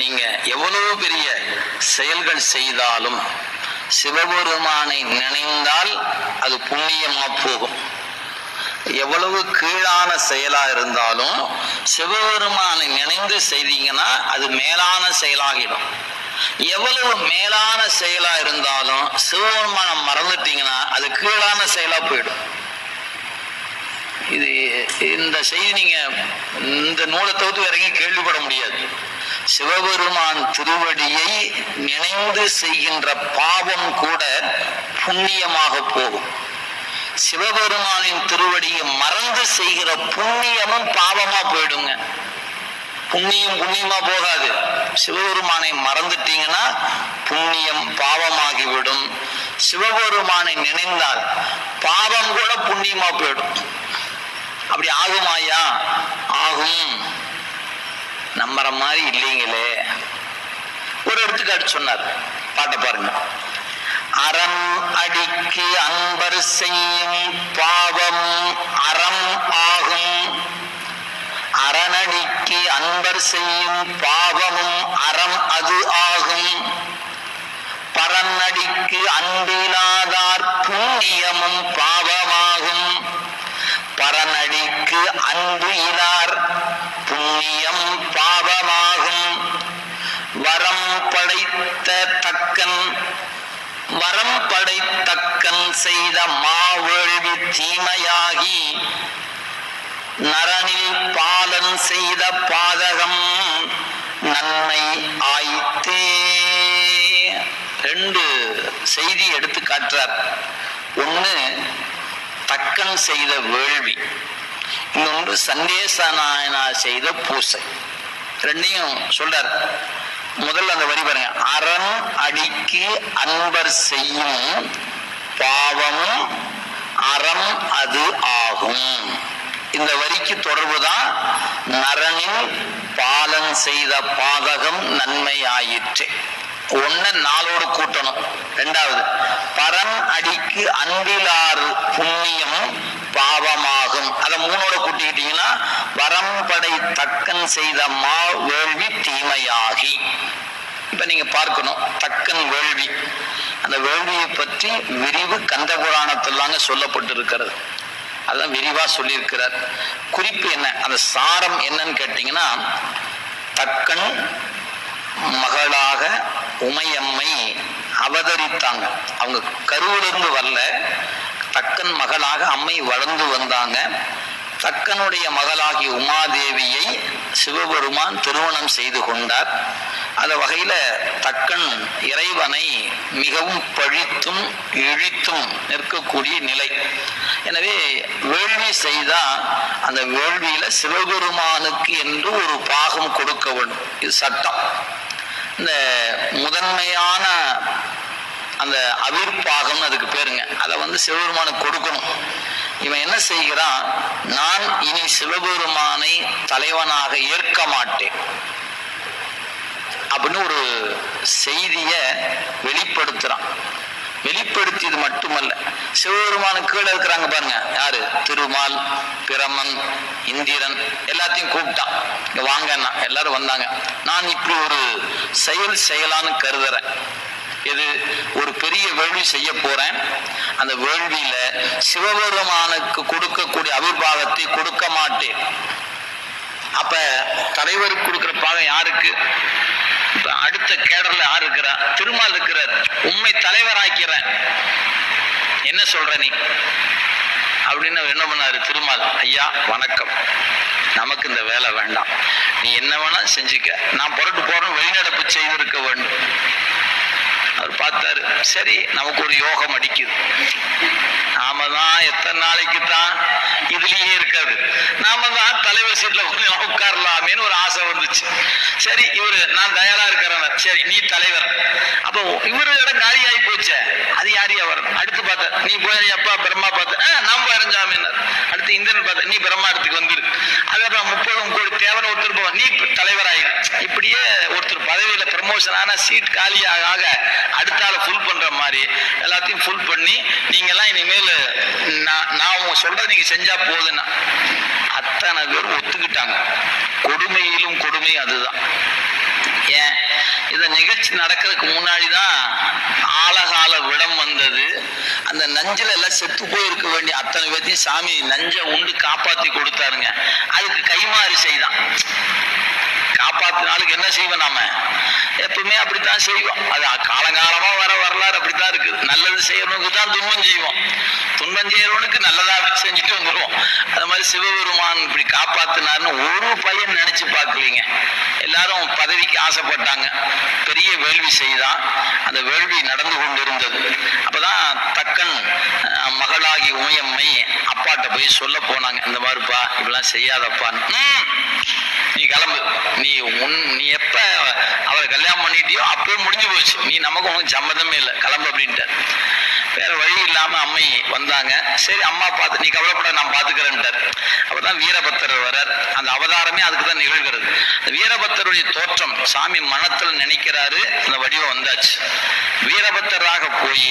நீங்க எவ்வளவு பெரிய செயல்கள் செய்தாலும் சிவபெருமானை நினைந்தால் அது புண்ணியமா போகும். எவ்வளவு கீழான செயலா இருந்தாலும் சிவபெருமானை நினைந்து செய்தீங்கன்னா அது மேலான செயலாகிடும். எவ்வளவு மேலான செயலா இருந்தாலும் சிவபெருமானை மறந்துட்டீங்கன்னா அது கீழான செயலா போயிடும். இது இந்த செய்தி நீங்க இந்த நூலை தவிர்த்து வேற எங்கேயும் கேள்விப்பட முடியாது. சிவபெருமான் திருவடியை நினைந்து செய்கின்ற பாவம் கூட புண்ணியமாக போகும். சிவபெருமானின் திருவடியை மறந்து செய்கிற புண்ணியமும் பாவமா போயிடுங்க. புண்ணியம் புண்ணியமா போகாது. சிவபெருமானை மறந்துட்டீங்கன்னா புண்ணியம் பாவமாகிவிடும். சிவபெருமானை நினைந்தால் பாவம் கூட புண்ணியமா போயிடும். அப்படி ஆகுமாயா ஆகும். நம்புற மாதிரி இல்லைங்களே. ஒரு எடுத்துக்காட்டு சொன்னார். பாட்டை பாருங்க. அறம் அடிக்கு அன்பர் செய்யும் பாவம் அறம் ஆகும். அரணடிக்கு அன்பர் செய்யும் பாவமும் அறம் அது ஆகும். பரநடிக்கு அன்பிலாதார் புண்ணியமும் பாவமாகும். பரநடிக்கு அன்பு இலார் புண்ணியம் பாவமாகும் வரம் படைத்த தக்கன் வரம் படைத்தக்கன் செய்த மாவேள்வி தீமையாகி நரனில் பாலன் செய்த பாதகம் நன்மை ஆயித்தே. ரெண்டு செய்தி எடுத்து காட்டுறார். ஒண்ணு தக்கன் செய்த வேள்வி. இன்னொன்று சந்தேச நாயனா செய்த பூசை. ரெண்டையும் சொல்றார். முதல்ல அந்த வரி பாருங்க. அறம் அடிக்கு அன்பர் செய்யும் பாவமும் அறம் அது ஆகும். இந்த வரிக்கு தொடர்புதான் நரனின் பாலன் செய்த பாதகம் நன்மை ஆயிற்று. ஒன்னு நாளோடு கூட்டணும். ரெண்டாவது பரம் அடிக்கு அன்பிலாறு புண்ணியம் பாவமாகும். அதை மூணோட கூட்டிக்கிட்டீங்கன்னா வரம்படை தக்கன் செய்த மா வேள்வி தீமையாகி. இப்ப நீங்க பார்க்கணும் தக்கன் வேள்வி. அந்த வேள்வியை பற்றி விரிவு கந்த புராணத்திலாங்க சொல்லப்பட்டிருக்கிறது. அதான் விரிவா சொல்லியிருக்கிறார். குறிப்பு என்ன? அந்த சாரம் என்னன்னு கேட்டீங்கன்னா தக்கன் மகளாக உமையம்மை அவதரித்தாங்க. அவங்க கருவிலிருந்து வரல. தக்கன் மகளாக அம்மை வளர்ந்து வந்தாங்க. தக்கனுடைய மகளாகி உமாதேவியை சிவபெருமான் திருமணம் செய்து கொண்டார். அந்த வகையில் தக்கன் இறைவனை மிகவும் பழித்தும் இழித்தும் நிற்கக்கூடிய நிலை. எனவே வேள்வி செய்தால் அந்த வேள்வியில் சிவபெருமானுக்கு என்று ஒரு பாகம் கொடுக்க வேண்டும். இது சட்டம். இந்த முதன்மையான அந்த அவிர்ப்பாகம்னு அதுக்கு பேருங்க. அதை வந்து சிவபெருமானுக்கு கொடுக்கணும். இவன் என்ன செய்கிறான்? நான் இனி சிவபெருமானை தலைவனாக ஏற்க மாட்டேன். அப்படின்னு ஒரு செய்தியை வெளிப்படுத்துறான். வெளிப்படுத்தியது மட்டுமல்ல. சிவபெருமானுக்கு கீழே இருக்கிறாங்க பாருங்க. யாரு? திருமால் பிரமன் இந்திரன் எல்லாத்தையும் கூப்பிட்டான். இங்க வாங்கன்னா எல்லாரும் வந்தாங்க. நான் இப்படி ஒரு செயல் செயலான்னு கருதுறேன். இது ஒரு பெரிய வேள்வி செய்ய போறேன். அந்த வேள்வியில சிவபெருமானுக்கு கொடுக்கக்கூடிய அவிர்வாகத்தை கொடுக்க மாட்டேன். அப்ப தலைவருக்கு கொடுக்கிற பாகம் யாருக்கு? அடுத்த கேடர்ல யார் இருக்கிறா? திருமால் இருக்கிறார். உண்மை தலைவராக்கிறேன். என்ன சொல்ற நீ? அப்படின்னு என்ன பண்ணாரு? திருமால் ஐயா வணக்கம். நமக்கு இந்த வேலை வேண்டாம். நீ என்ன வேணா செஞ்சுக்க. நான் புரட்டு போறேன். வெளிநடப்பு செய்திருக்க வேண்டும். அவர் பார்த்தாரு. சரி நமக்கு ஒரு யோகம் அடிக்குது. நாம தான் எத்தனை நாளைக்கு தான் இதுலயே இருக்காது. நாம தான் தலைவர் சீட்ல கொஞ்சம் உட்காரலாமேன்னு ஒரு ஆசை வந்துச்சு. சரி இவரு நான் தயாரா இருக்கிறேன் சரி நீ தலைவர். அப்போ இவரு இடம் காலியாகி போச்சே. அது யார் அவர் அடுத்து பார்த்த நீ போய் அப்பா பிரம்மா பார்த்த நாம் நான் அடுத்து இந்திரன் பார்த்த நீ பிரம்மா இடத்துக்கு வந்துரு. அதுக்கப்புறம் முப்பதும் கோடி தேவன் ஒருத்தர் போவான் நீ தலைவராயிரு. இப்படியே ஒருத்தர் பதவியில ப்ரமோஷன் ஆனா சீட் காலியாக அடுத்த ஆளை ஃபுல் பண்ற மாதிரி எல்லாத்தையும் ஃபுல் பண்ணி நீங்க எல்லாம் இனிமேல் நான் நான் உங்க சொல்றதை நீங்க செஞ்சா போதுன்னா அத்தனை பேர் ஒத்துக்கிட்டாங்க. கொடுமையிலும் கொடுமை அதுதான். ஏன்? இந்த நிகழ்ச்சி நடக்கிறதுக்கு முன்னாடி தான் ஆழகால விடம் வந்தது. அந்த நஞ்சில எல்லாம் செத்து போயிருக்க வேண்டிய அத்தனை பேர்த்தையும் சாமி நஞ்சை உண்டு காப்பாற்றி கொடுத்தாருங்க. அதுக்கு கைமாறு செய்தான். காப்பாத்தினாலுக்கு என்ன செய்வோம் நாம? எப்பவுமே அப்படித்தான் செய்வோம். அது காலங்காலமா வர வரலாறு அப்படித்தான் இருக்குது நல்லது செய்யறவனுக்கு தான் துன்பம் செய்வோம். துன்பம் செய்யறவனுக்கு நல்லதா செஞ்சுட்டு வந்துடுவோம் அது மாதிரி சிவபெருமான் இப்படி காப்பாத்தினார்னு ஒரு பையன் நினைச்சு பார்க்கலீங்க. எல்லாரும் பதவிக்கு ஆசைப்பட்டாங்க. பெரிய வேள்வி செய்தான். அந்த வேள்வி நடந்து கொண்டிருந்தது. அப்பதான் தக்கன் மகளாகி உமையம்மை அப்பாட்ட போய் சொல்ல போனாங்க. இந்த மாதிரிப்பா இப்படிலாம் செய்யாதப்பான்னு. "ம், நீ கிளம்பு. நீ உன் நீ எப்ப அவரை கல்யாணம் பண்ணிட்டியோ அப்போ முடிஞ்சு போச்சு. நீ நமக்கு உனக்கு சம்மதமே இல்லை. கிளம்பு அப்படின்ட்டு வேற வழி இல்லாம அம்மை வந்தாங்க. சரி அம்மா பார்த்து நீ கவலைப்பட நான் பாத்துக்கிறேன்ட்டார். அப்பதான் வீரபத்தர் வரார் அந்த அவதாரமே அதுக்கு தான் நிகழ்கிறது வீரபத்தருடைய தோற்றம் சாமி மனத்தில் நினைக்கிறாரு. அந்த வடிவம் வந்தாச்சு. வீரபத்தராக போய்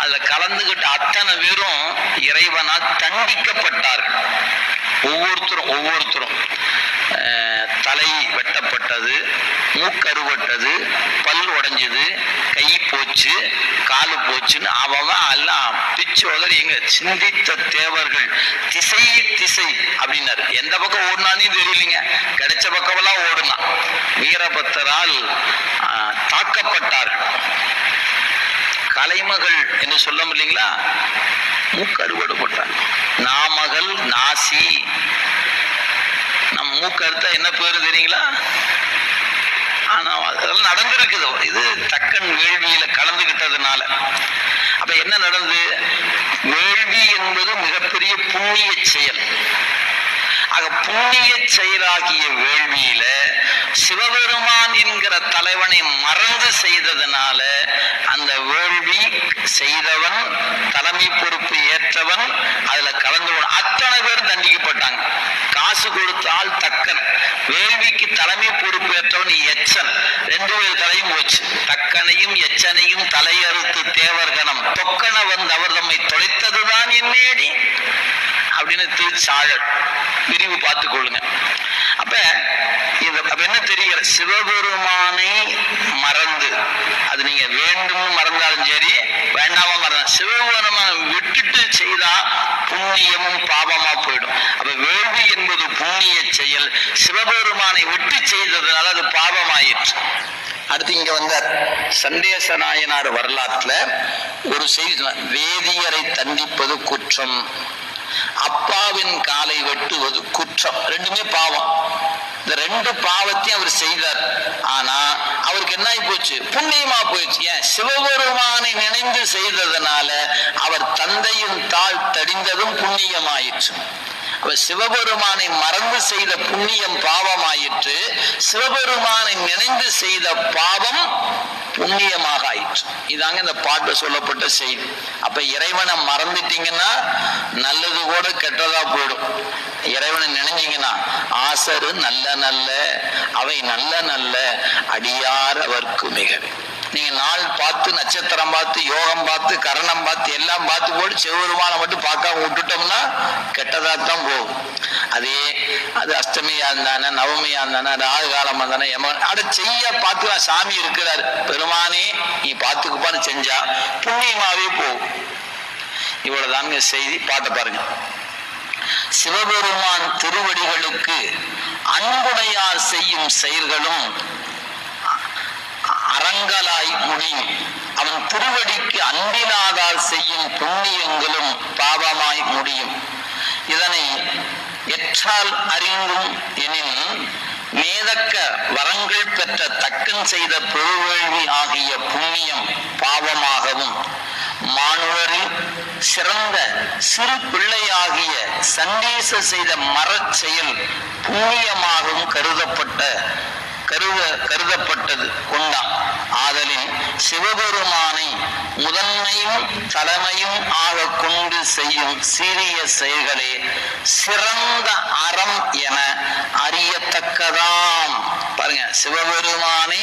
அதுல கலந்துகிட்ட அத்தனை பேரும் இறைவனால் தண்டிக்கப்பட்டார்கள். ஒவ்வொருத்தரும் ஒவ்வொருத்தரும். தலை வெட்டப்பட்டது மூக்கருவட்டது பல் உடைஞ்சது கை போச்சு காலு போச்சுன்னு அவன் எல்லாம் பிச்சு உதறி எங்க சிந்தித்த தேவர்கள் திசை திசை அப்படின்னாரு. எந்த பக்கம் ஓடினானே தெரியலீங்க. கிடைச்ச பக்கமெல்லாம் ஓடுனான். வீரபத்தரால் தாக்கப்பட்டார்கள். கலைமகள் என்று சொல்ல முடியலீங்களா? மூக்கருவடுபட்டார் நாமகள் நாசி மூக்கு அறுத்தா என்ன பேரு தெரியுங்களா? ஆனா அதெல்லாம் நடந்திருக்குது. இது தக்கன் வேள்வியில கலந்துகிட்டதுனால. அப்ப என்ன நடந்தது வேள்வி என்பது மிகப்பெரிய புண்ணிய செயல். ஆக புண்ணிய செயலாகிய வேள்வியில சிவபெருமான் என்கிற தலைவனை மறந்து செய்ததுனால அந்த வேள்வி செய்தவன் தலைமை பொறுப்பு ஏற்றவன் அதுல கலந்து அத்தனை பேரும் தண்டிக்கப்பட்டாங்க. காசு கொடுத்தால் தக்கன். வேள்விக்கு தலைமை பொறுப்பேற்றவன் எச்சன். ரெண்டு பேர் தலையும் போச்சு. தக்கனையும் எச்சனையும் தலையறுத்து தேவர்கணம் தொக்கன வந்து அவர் தம்மை தொலைத்ததுதான் என்னேடி? அப்படின்னு திருச்சாழல். விரிவு பார்த்து கொள்ளுங்க. அப்ப இந்த அப்ப என்ன தெரிகிற? சிவபெருமானை மறந்து. அது நீங்க வேண்டும் மறந்தாலும் சரி வேண்டாம மறந்தா. சிவபெருமானை விட்டுட்டு செய்தா புண்ணியமும் பாவம் போயிடும் அப்ப வேள்வி என்பது புண்ணிய செயல் சிவபெருமானை விட்டு செய்ததுனால அது பாவமாயிற்று அடுத்து இங்க வந்தார். சந்தேச நாயனார் வரலாற்றுல ஒரு செய்தி வேதியரை தண்டிப்பது குற்றம் அப்பாவின் காலை வெட்டுவது குற்றம். ரெண்டுமே பாவம். இந்த ரெண்டு பாவத்தையும் அவர் செய்தார். ஆனா அவருக்கு என்ன ஆகி போச்சு? புண்ணியமா போயிடுச்சு. ஏன்? சிவபெருமானை நினைந்து செய்ததனால அவர் தந்தையின் தாழ் தடிந்ததும் புண்ணியமாயிற்று. அப்ப சிவபெருமானை மறந்து செய்த புண்ணியம் பாவமாயிற்று. சிவபெருமானை நினைந்து செய்த பாவம் புண்ணியமாக ஆயிற்று. இதாங்க இந்த பாட்டு சொல்லப்பட்ட செய்தி. அப்ப இறைவனை மறந்துட்டீங்கன்னா நல்லது கூட கெட்டதா போயிடும். இறைவனை நினைஞ்சீங்கன்னா ஆசரு நல்ல நல்ல அவை நல்ல நல்ல அடியார் அவர்க்கு மிகவே நீங்கள் நாள் பார்த்து நட்சத்திரம் பார்த்து யோகம் பார்த்து கரணம் பார்த்து எல்லாம் பார்த்து போட்டு செவ்வருமானம் மட்டும் பார்க்காம விட்டுட்டோம்னா கெட்டதா தான் போகும். அதே அது அஷ்டமியா இருந்தானே நவமியா இருந்தானே ராகு காலம் இருந்தானே யமன் அட செய்ய பார்த்துக்கலாம் சாமி இருக்கிறார். பெருமானே நீ பார்த்துக்குப்பான்னு செஞ்சா புண்ணியமாவே போகும். இவ்வளவுதாங்க செய்தி பாட்டை பாருங்க. சிவபெருமான் திருவடிகளுக்கு அன்புடையார் செய்யும் செயல்களும் அரங்கலாய் முடியும் அவன் திருவடிக்கு அன்பினாதால் செய்யும் புண்ணியங்களும் பாவமாய் முடியும். இதனை எற்றால் அறிந்தும் எனின் மேதக்க வரங்கள் பெற்ற தக்கன் செய்த பெருவேள்வி ஆகிய புண்ணியம் பாவமாகவும் மாணவரில் சிறந்த சிறு பிள்ளையாகிய சண்டீச செய்த மரச் செயல் புண்ணியமாகவும் கருதப்பட்ட கருத கருதப்பட்டது. கொண்டான் ஆதலின் சிவபெருமானை முதன்மையும் தலைமையும் ஆக கொண்டு செய்யும் சீரிய செயல்களே சிறந்த அறம் என அறியத்தக்கதாம். பாருங்க சிவபெருமானை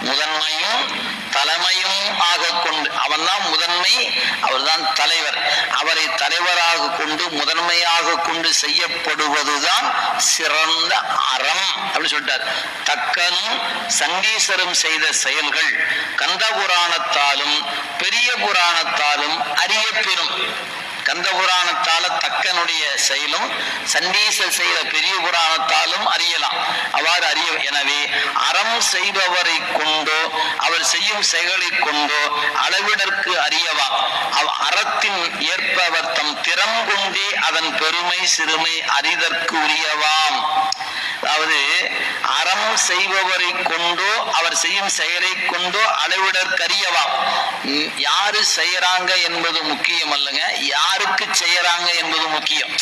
முதன்மையும் தலைமையும் ஆக கொண்டு அவன்தான் முதன்மை அவர்தான் கொண்டு முதன்மையாக கொண்டு செய்யப்படுவதுதான் சிறந்த அறம் அப்படின்னு சொல்லிட்டார். தக்கனும் சங்கீசரும் செய்த செயல்கள் கந்த புராணத்தாலும் பெரிய புராணத்தாலும் அறியப்பெறும். கந்த புராணத்தால தக்கனுடைய செயலும் சண்டீசர் செய்த பெரிய புராணத்தாலும் அறியலாம். அவ்வாறு அறிய எனவே அறம் செய்பவரை கொண்டோ அவர் செய்யும் செயலை கொண்டோ அளவிடற்கு அறியவா. அவ் அறத்தின் ஏற்பவர் தம் திறம் கொண்டே அதன் பெருமை சிறுமை அறிதற்கு உரியவாம். அதாவது அறம் செய்பவரை கொண்டோ அவர் செய்யும் செயலை கொண்டோ அளவிடற்கரியவாம் கரியவாம் யாரு செய்யறாங்க என்பது முக்கியம் அல்லங்க. யாருக்கு செய்யறாங்க என்பது முக்கியம்.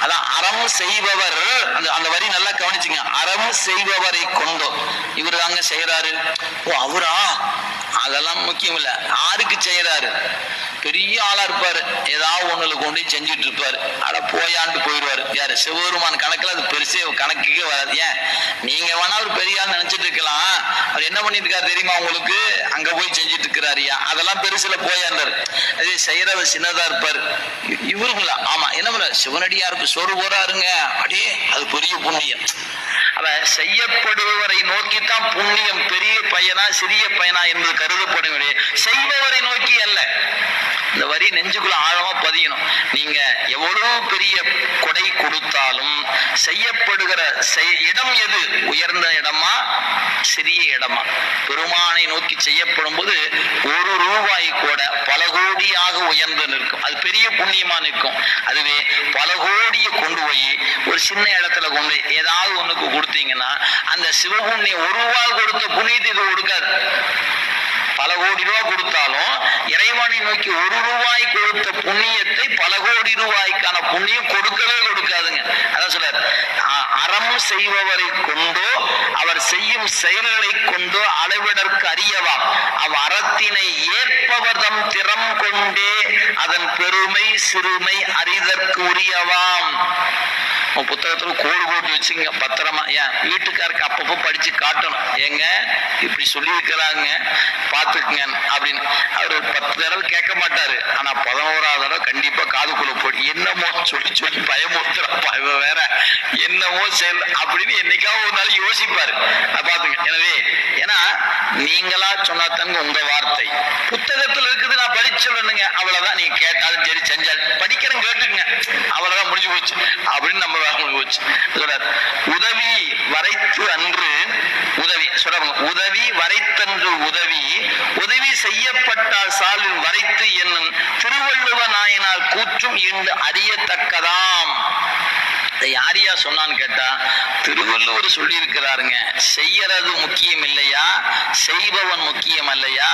அதான் அறம் செய்பவர் அந்த அந்த வரி நல்லா கவனிச்சுங்க. அறம் செய்பவரை கொண்டோ. இவர் தாங்க செய்யறாரு ஓ அவரா? அதெல்லாம் முக்கியம் இல்ல யாருக்கு செய்யறாரு பெரிய ஆளா இருப்பாரு. ஏதாவது ஒண்ணுல கொண்டு போய் செஞ்சுட்டு இருப்பாரு. அட போயாண்டு போயிடுவாரு. யாரு? சிவபெருமான் கணக்குல அது பெருசே கணக்குக்கே வராது. ஏன்? நீங்க வேணா ஒரு பெரிய ஆள் நினைச்சிட்டு இருக்கலாம். அவர் என்ன பண்ணிட்டு இருக்காரு தெரியுமா உங்களுக்கு? அங்க போய் செஞ்சுட்டு இருக்கிறாரியா அதெல்லாம் பெருசுல போயாண்டாரு. அதே செய்யறவர் சின்னதா இருப்பாரு. இவருங்களா? ஆமா. என்ன பண்ண? சிவனடியாருக்கு சோறு போறாருங்க. அடே அது பெரிய புண்ணியம். செய்யப்படுபவரை நோக்கித்தான் புண்ணியம் பெரிய பையனா சிறிய பையனா என்பது கருதப்படும் செய்பவரை நோக்கி அல்ல. இந்த வரி நெஞ்சுக்குள்ள ஆழமா பதியணும். நீங்க எவ்வளவு பெரிய கொடை கொடுத்தாலும் செய்யப்படுகிற செய்- இடம் எது? உயர்ந்த இடமா? சிறிய இடமா? பெருமானை நோக்கி செய்யப்படும் போது ஒரு ரூபாய் கூட பல கோடியாக உயர்ந்து நிற்கும். அது பெரிய புண்ணியமா நிற்கும். அதுவே பல கோடி சின்ன இடத்துல கொண்டு ஏதாவது ஒண்ணுக்கு கொடுத்தீங்கன்னா அந்த சிவபுண்ணிய ஒரு ரூபா கொடுத்த புண்ணியத்தை இது கொடுக்காது. பல கோடி ரூபாய் கொடுத்தாலும் இறைவனை நோக்கி ஒரு ரூபாய் கொடுத்த புண்ணியத்தை பல கோடி ரூபாய்க்கான புண்ணியம் கொடுக்கவே கொடுக்காதுங்க. அதான் சொல்றார். அறம் செய்பவரை கொண்டோ அவர் செய்யும் செயல்களை கொண்டோ அளவிடற்கு அறியவாம் அவ் அறத்தினை ஏற்பவதம் திறம் கொண்டே அதன் பெருமை சிறுமை அறிதற்கு உரியவாம். உன் புத்தகத்துல கோடு போட்டு வச்சுங்க பத்திரமா. ஏன்? வீட்டுக்காருக்கு அப்பப்போ படிச்சு காட்டணும். ஏங்க இப்படி சொல்லியிருக்கிறாங்க பார்த்துக்குங்க பாத்துக்குங்க அப்படின்னு. அவர் பத்து தடவை கேட்க மாட்டாரு. ஆனா பதினோராவது தடவை கண்டிப்பா காதுக்குள்ள போடு. என்னமோ சொல்லி சொல்லி பயமுறுத்துறப்பா இவ வேற. என்னமோ செயல் அப்படின்னு என்னைக்காவது ஒரு நாள் யோசிப்பாரு. பார்த்துங்க. எனவே ஏன்னா நீங்களா சொன்னாத்தாங்க உங்க வார்த்தை. புத்தகத்துல இருக்குது நான் படிச்சு சொல்லணுங்க. அவ்வளவுதான். நீங்க கேட்டாலும் சரி செஞ்சாலும். படிக்கிறேன் கேட்டுங்க அவ்வளவுதான் முடிஞ்சு போச்சு. அப்படின்னு நம்ம உதவி வரைத்து அன்று உதவி சொல்றாங்க உதவி வரைத்தன்று உதவி உதவி செய்யப்பட்டால் சாலில் வரைத்து என்னும் திருவள்ளுவ நாயனார் கூற்றும் இன்று அறியத்தக்கதா? யார் யாரையா சொன்னான்னு கேட்டா திருவள்ளுவர் சொல்லி இருக்கிறாருங்க செய்யறது முக்கியம் இல்லையா செய்பவன் முக்கியம் அல்லையா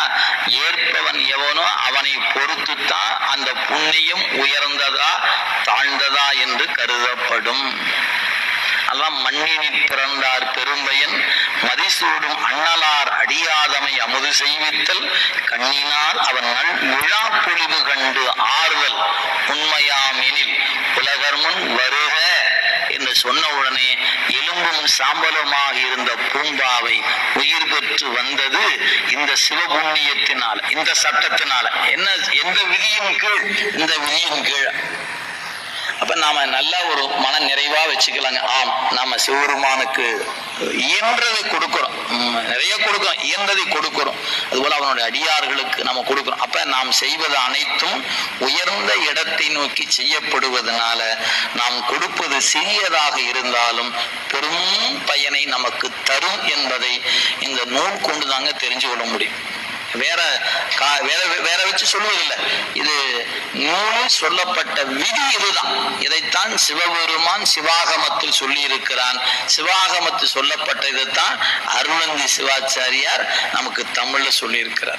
ஏற்பவன் எவனோ அவனை பொறுத்துத்தான் அந்த புண்ணியம் உயர்ந்ததா தாழ்ந்ததா என்று கருதப்படும். அதான் மண்ணினில் பிறந்தார் பெரும்பயன் மதிசூடும் அண்ணலார் அடியாதமை அமுது செய்வித்தல் கண்ணினால் அவன் நல் விழா பொழிவு கண்டு ஆறுதல் உண்மையாமெனில் உலகர் முன் வருக சொன்ன உடனே எலும்பும் சாம்பலுமாக இருந்த பூம்பாவை உயிர் பெற்று வந்தது இந்த சிவபுண்ணியத்தினால் இந்த சட்டத்தினால. என்ன எந்த விதியின் கீழ்? இந்த விதியின் கீழ். அப்போ நாம நல்லா ஒரு மன நிறைவா வச்சுக்கலாங்க. ஆம் நாம சிவபெருமானுக்கு இயன்றதை கொடுக்குறோம். நிறைய கொடுக்குறோம் இயன்றதை கொடுக்குறோம். அதுபோல் அவனுடைய அடியார்களுக்கு நம்ம கொடுக்குறோம். அப்போ நாம் செய்வது அனைத்தும் உயர்ந்த இடத்தை நோக்கி செய்யப்படுவதனால நாம் கொடுப்பது சிறியதாக இருந்தாலும் பெரும் பயனை நமக்கு தரும் என்பதை இந்த நூல் கொண்டு தாங்க தெரிஞ்சு கொள்ள முடியும். வேற கா- வேற வேற வச்சு சொல்லுவதில்லை. இது நூலில் சொல்லப்பட்ட விதி இதுதான். இதைத்தான் சிவபெருமான் சிவாகமத்தில் சொல்லியிருக்கிறான். சிவாகமத்தில் சொல்லப்பட்ட இதைத்தான் அருணந்தி சிவாச்சாரியார் நமக்கு தமிழில் சொல்லியிருக்கிறார்.